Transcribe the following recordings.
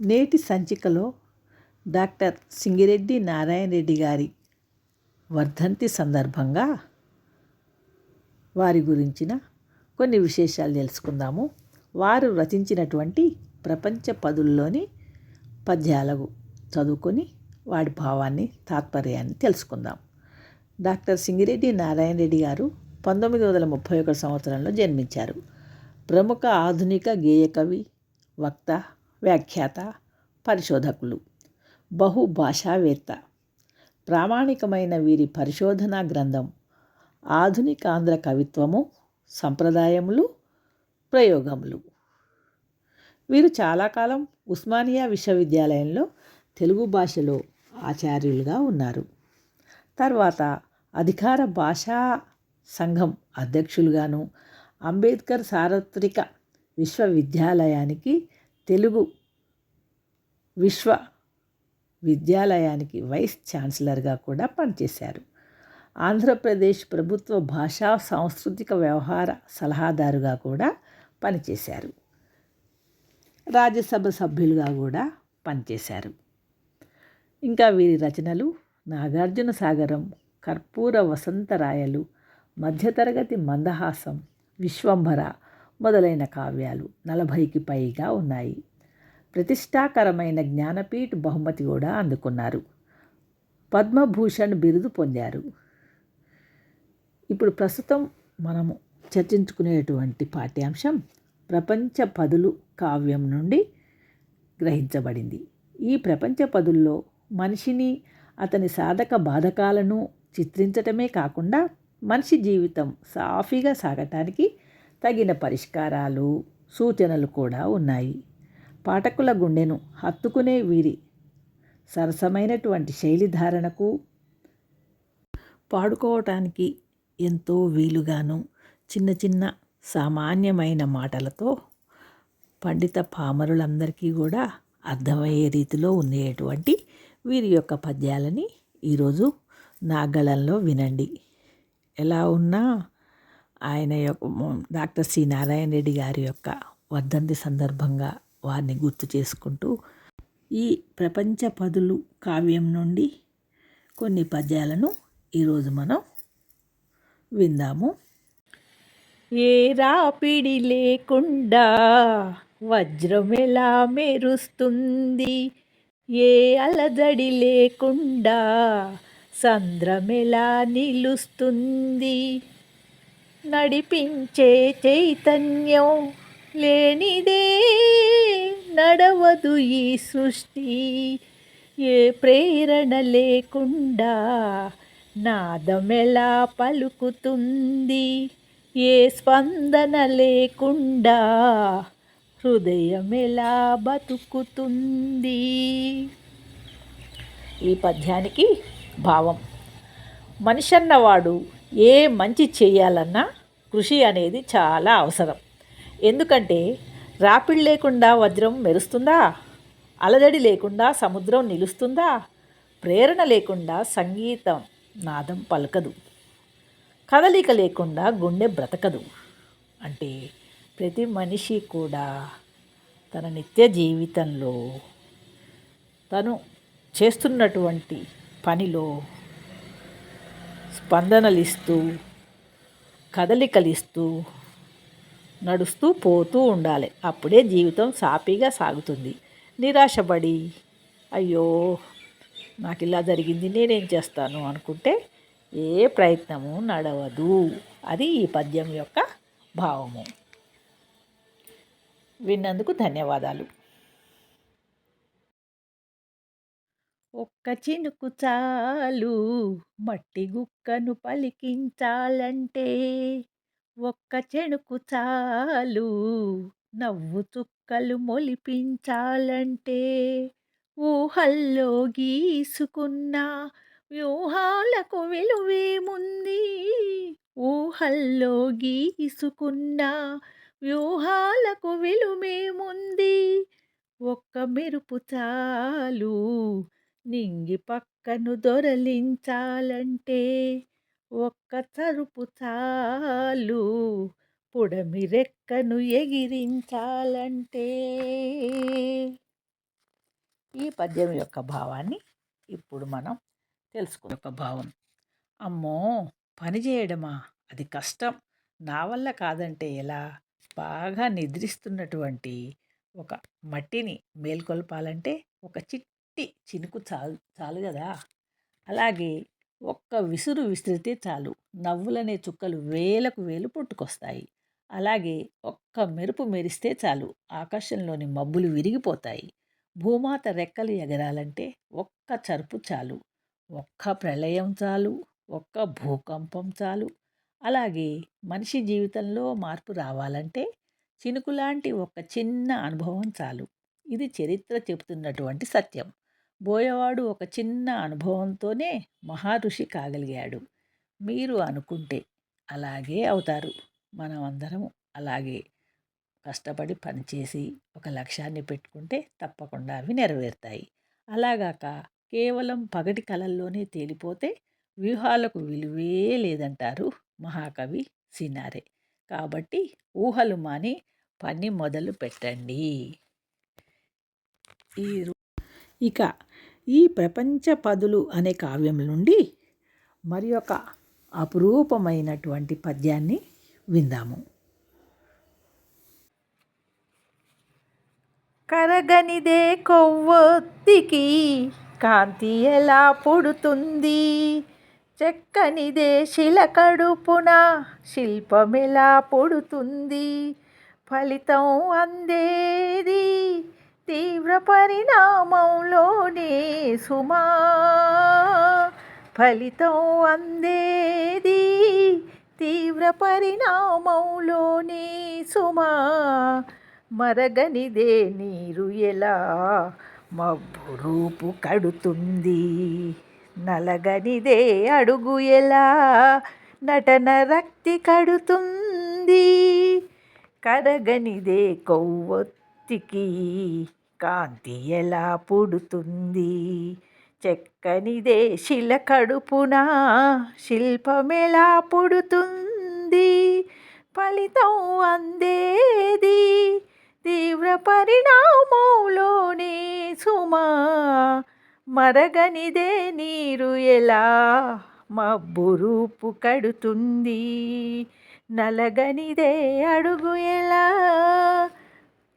నేటి సంచికలో డాక్టర్ సింగిరెడ్డి నారాయణ రెడ్డి గారి వర్ధంతి సందర్భంగా వారి గురించిన కొన్ని విశేషాలు తెలుసుకుందాము. వారు రచించినటువంటి ప్రపంచ పదుల్లోని పద్యాలకు చదువుకొని వాడి భావాన్ని తాత్పర్యాన్ని తెలుసుకుందాం. డాక్టర్ సింగిరెడ్డి నారాయణ రెడ్డి గారు పంతొమ్మిది వందల ముప్పై ఒకటి సంవత్సరంలో జన్మించారు. ప్రముఖ ఆధునిక గేయకవి వక్త వ్యాఖ్యాత పరిశోధకులు బహుభాషావేత్త. ప్రామాణికమైన వీరి పరిశోధనా గ్రంథం ఆధునిక ఆంధ్ర కవిత్వము సంప్రదాయములు ప్రయోగములు. వీరు చాలా కాలం ఉస్మానియా విశ్వవిద్యాలయంలో తెలుగు భాషలో ఆచార్యులుగా ఉన్నారు. తర్వాత అధికార భాషా సంఘం అధ్యక్షులుగాను అంబేద్కర్ సార్వత్రిక విశ్వవిద్యాలయానికి తెలుగు విశ్వ విద్యాలయానికి వైస్ ఛాన్సలర్గా కూడా పనిచేశారు. ఆంధ్రప్రదేశ్ ప్రభుత్వ భాషా సాంస్కృతిక వ్యవహార సలహాదారుగా కూడా పనిచేశారు. రాజ్యసభ సభ్యులుగా కూడా పనిచేశారు. ఇంకా వీరి రచనలు నాగార్జున సాగరం కర్పూర వసంతరాయలు మధ్యతరగతి మందహాసం విశ్వంభర మొదలైన కావ్యాలు నలభైకి పైగా ఉన్నాయి. ప్రతిష్టాకరమైన జ్ఞానపీఠ్ బహుమతి కూడా అందుకున్నారు. పద్మభూషణ్ బిరుదు పొందారు. ఇప్పుడు ప్రస్తుతం మనము చర్చించుకునేటువంటి పాఠ్యాంశం ప్రపంచ పదులు కావ్యం నుండి గ్రహించబడింది. ఈ ప్రపంచ పదుల్లో మనిషిని అతని సాధక బాధకాలను చిత్రించటమే కాకుండా మనిషి జీవితం సాఫీగా సాగటానికి తగిన పరిష్కారాలు సూచనలు కూడా ఉన్నాయి. పాఠకుల గుండెను హత్తుకునే వీరి సరసమైనటువంటి శైలి ధారణకు పాడుకోవటానికి ఎంతో వీలుగాను చిన్న చిన్న సామాన్యమైన మాటలతో పండిత పామరులందరికీ కూడా అర్థమయ్యే రీతిలో ఉండేటువంటి వీరి యొక్క పద్యాలని ఈరోజు నాగళంలో వినండి. ఎలా ఉన్నా ఆయన యొక్క డాక్టర్ సి. నారాయణ రెడ్డి గారి యొక్క వర్ధంతి సందర్భంగా వారిని గుర్తు చేసుకుంటూ ఈ ప్రపంచ పదులు కావ్యం నుండి కొన్ని పద్యాలను ఈరోజు మనం విందాము. ఏ రాపిడి లేకుండా వజ్రం ఎలా మెరుస్తుంది? ఏ అలజడి లేకుండా సంద్రమెలా నిలుస్తుంది? నడిపించే చైతన్యం లేనిదే నడవదు ఈ సృష్టి. ఏ ప్రేరణ లేకుండా నాదమెలా పలుకుతుంది? ఏ స్పందన లేకుండా హృదయం ఎలా బతుకుతుంది? ఈ పద్యానికి భావం. మనిషి అన్నవాడు ఏ మంచి చేయాలన్నా కృషి అనేది చాలా అవసరం. ఎందుకంటే రాపిడి లేకుండా వజ్రం మెరుస్తుందా? అలజడి లేకుండా సముద్రం నిలుస్తుందా? ప్రేరణ లేకుండా సంగీతం నాదం పలకదు. కదలిక లేకుండా గుండె బ్రతకదు. అంటే ప్రతి మనిషి కూడా తన నిత్య జీవితంలో తను చేస్తున్నటువంటి పనిలో స్పందనలిస్తూ కదలికలిస్తూ నడుస్తూ పోతూ ఉండాలి. అప్పుడే జీవితం సాపీగా సాగుతుంది. నిరాశపడి అయ్యో నాకు ఇలా జరిగింది నేనేం చేస్తాను? అనుకుంటే ఏ ప్రయత్నము నడవదు. అది ఈ పద్యం యొక్క భావము. విన్నందుకు ధన్యవాదాలు. ఒక్క చినుకు చాలు మట్టి గుక్కను పలికించాలంటే ఒక్క చెణుకు చాలు నవ్వు చుక్కలు మొలిపించాలంటే ఊహల్లో గీసుకున్న వ్యూహాలకు విలువేముంది ఊహల్లో గీసుకున్న వ్యూహాలకు విలువేముంది ఒక్క మెరుపు చాలు నింగి పక్కను దొరలించాలంటే ఒక్క తరుపు చాలు. పుడమి రెక్కను ఎగిరించాలంటే. ఈ పద్యం యొక్క భావాన్ని ఇప్పుడు మనం తెలుసుకో యొక్క భావం. అమ్మో! పని చేయడమా? అది కష్టం. నా వల్ల కాదంటే ఎలా? బాగా నిద్రిస్తున్నటువంటి ఒక మట్టిని మేల్కొల్పాలంటే ఒక చిట్ చిట్టి చినుకు చాలు చాలు కదా అలాగే ఒక్క విసురు విసిరితే చాలు. నవ్వులనే చుక్కలు వేలకు వేలు పుట్టుకొస్తాయి. అలాగే ఒక్క మెరుపు మెరిస్తే చాలు. ఆకాశంలోని మబ్బులు విరిగిపోతాయి. భూమాత రెక్కలు ఎగరాలంటే ఒక్క చరుపు చాలు. ఒక్క ప్రళయం చాలు. ఒక్క భూకంపం చాలు. అలాగే మనిషి జీవితంలో మార్పు రావాలంటే చినుకులాంటి ఒక చిన్న అనుభవం చాలు. ఇది చరిత్ర చెబుతున్నటువంటి సత్యం. బోయవాడు ఒక చిన్న అనుభవంతోనే మహారుషి కాగలిగాడు. మీరు అనుకుంటే అలాగే అవుతారు. మనం అందరము అలాగే కష్టపడి పనిచేసి ఒక లక్ష్యాన్ని పెట్టుకుంటే తప్పకుండా అవి నెరవేరుతాయి. అలాగాక కేవలం పగటి కళల్లోనే తేలిపోతే వ్యూహాలకు విలువే లేదంటారు మహాకవి సినారే. కాబట్టి ఊహలు మాని పని మొదలు పెట్టండి. ఈ ఇక ఈ ప్రపంచ పదులు అనే కావ్యం నుండి మరి ఒక అపురూపమైనటువంటి పద్యాన్ని విందాము. కరగనిదే కొవ్వొత్తికి కాంతి ఎలా పుడుతుంది? చెక్కనిదే శిల కడుపున శిల్పమెలా పుడుతుంది? ఫలితం అందేది తీవ్ర పరిణామంలోనే సుమా. ఫలితం అందేది తీవ్ర పరిణామంలోనే సుమా. మరగనిదే నీరు ఎలా? మబ్బు రూపు కడుతుంది. నలగనిదే అడుగు ఎలా? నటన రక్తి కడుతుంది. కరగనిదే కొవ్వొత్తికి కాంతి ఎలా పుడుతుంది? చెక్కనిదే శిల కడుపున శిల్పమెలా పుడుతుంది? ఫలితం అందేది తీవ్ర పరిణామంలోనే సుమా. మరగనిదే నీరు ఎలా మబ్బు రూపు కడుతుంది? నలగనిదే అడుగు ఎలా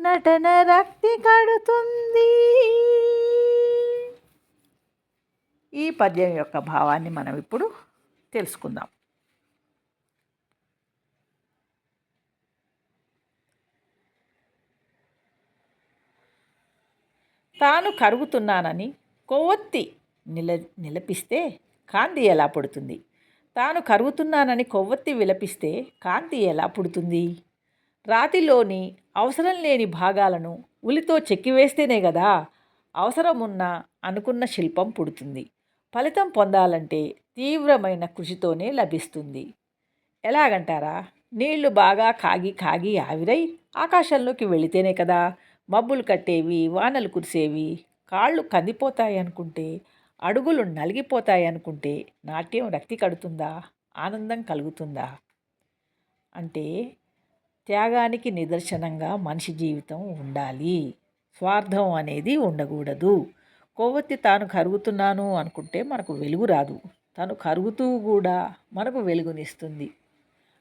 నటన రక్తి కడుతుంది. ఈ పద్యం యొక్క భావాన్ని మనం ఇప్పుడు తెలుసుకుందాం. తాను కరుగుతున్నానని కొవ్వొత్తి నిల నిలపిస్తే కాంతి ఎలా పుడుతుంది? తాను కరుగుతున్నానని కొవ్వొత్తి విలపిస్తే కాంతి ఎలా పుడుతుంది? రాతిలోని అవసరం లేని భాగాలను ఉలితో చెక్కివేస్తేనే కదా అవసరమున్న అనుకున్న శిల్పం పుడుతుంది. ఫలితం పొందాలంటే తీవ్రమైన కృషితోనే లభిస్తుంది. ఎలాగంటారా? నీళ్ళు బాగా కాగి కాగి ఆవిరై ఆకాశంలోకి వెళితేనే కదా మబ్బులు కట్టేవి వానలు కురిసేవి కాళ్ళు కందిపోతాయి అనుకుంటే అడుగులు నలిగిపోతాయి అనుకుంటే నాట్యం రక్తి కడుతుందా? ఆనందం కలుగుతుందా? అంటే త్యాగానికి నిదర్శనంగా మనిషి జీవితం ఉండాలి. స్వార్థం అనేది ఉండకూడదు. కొవ్వొత్తి తాను కరుగుతున్నాను అనుకుంటే మనకు వెలుగు రాదు. తను కరుగుతూ కూడా మనకు వెలుగునిస్తుంది.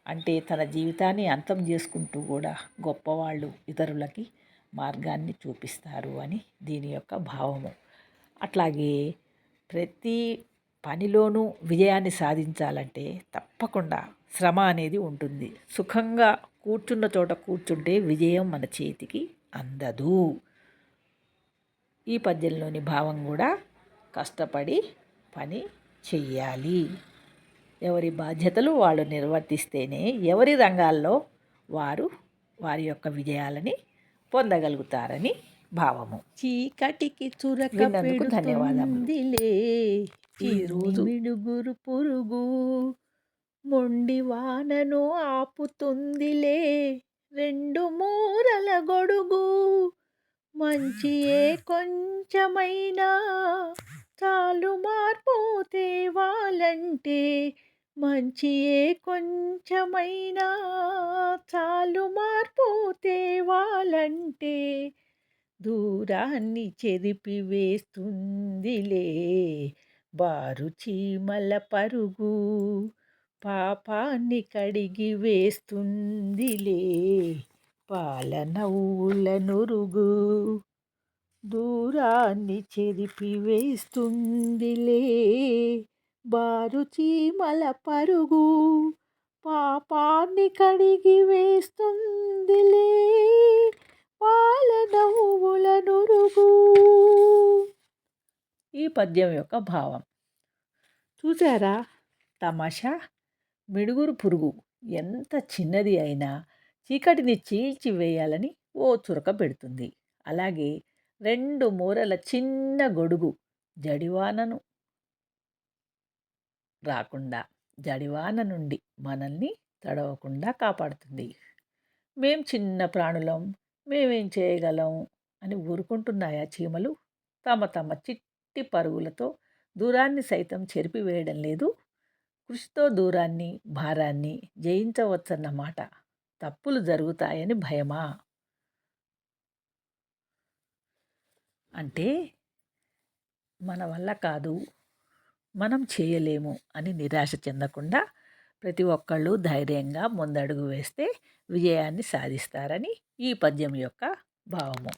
అంటే తన జీవితాన్ని అంతం చేసుకుంటూ కూడా గొప్పవాళ్ళు ఇతరులకి మార్గాన్ని చూపిస్తారు అని దీని యొక్క భావము. అట్లాగే ప్రతి పనిలోనూ విజయాన్ని సాధించాలంటే తప్పకుండా శ్రమ అనేది ఉంటుంది. సుఖంగా కూర్చున్న చోట కూర్చుంటే విజయం మన చేతికి అందదు. ఈ పద్యంలోని భావం కూడా కష్టపడి పని చెయ్యాలి. ఎవరి బాధ్యతలు వాళ్ళు నిర్వర్తిస్తేనే ఎవరి రంగాల్లో వారు వారి యొక్క విజయాలని పొందగలుగుతారని భావము. చీకటికి చురక ధన్యవాదములు. ఈరోజు మిడుగురు పురుగు మొండి వానను ఆపుతుందిలే. రెండు మూరల గొడుగు మంచి ఏ కొంచెమైనా చాలు మార్పు తేవాలంటే మంచి ఏ కొంచెమైనా చాలు మార్పు తేవాలంటే దూరాన్ని చెరిపి వేస్తుందిలే. బారు చీమల పరుగు పాపాన్ని కడిగి వేస్తుందిలే పాల నురుగు దూరాన్ని చెరిపి వేస్తుందిలే బారు చీమల పరుగు పాపాన్ని కడిగి వేస్తుందిలే పాల నురుగు ఈ పద్యం యొక్క భావం. చూసారా తమాషా! మిడుగురు పురుగు ఎంత చిన్నది అయినా చీకటిని చీల్చివేయాలని ఓ చురక పెడుతుంది. అలాగే రెండు మూరల చిన్న గొడుగు జడివానను రాకుండా జడివాన నుండి మనల్ని తడవకుండా కాపాడుతుంది. మేం చిన్న ప్రాణులం మేమేం చేయగలం అని ఊరుకుంటున్నాయా చీమలు? తమ తమ చిట్ చిట్టి పరుగులతో దూరాన్ని సైతం చెరిపివేయడం లేదు. కృషితో దూరాన్ని భారాన్ని జయించవచ్చన్నమాట తప్పులు జరుగుతాయని భయమా? అంటే మన వల్ల కాదు మనం చేయలేము అని నిరాశ చెందకుండా ప్రతి ఒక్కళ్ళు ధైర్యంగా ముందడుగు వేస్తే విజయాన్ని సాధిస్తారని ఈ పద్యం యొక్క భావము.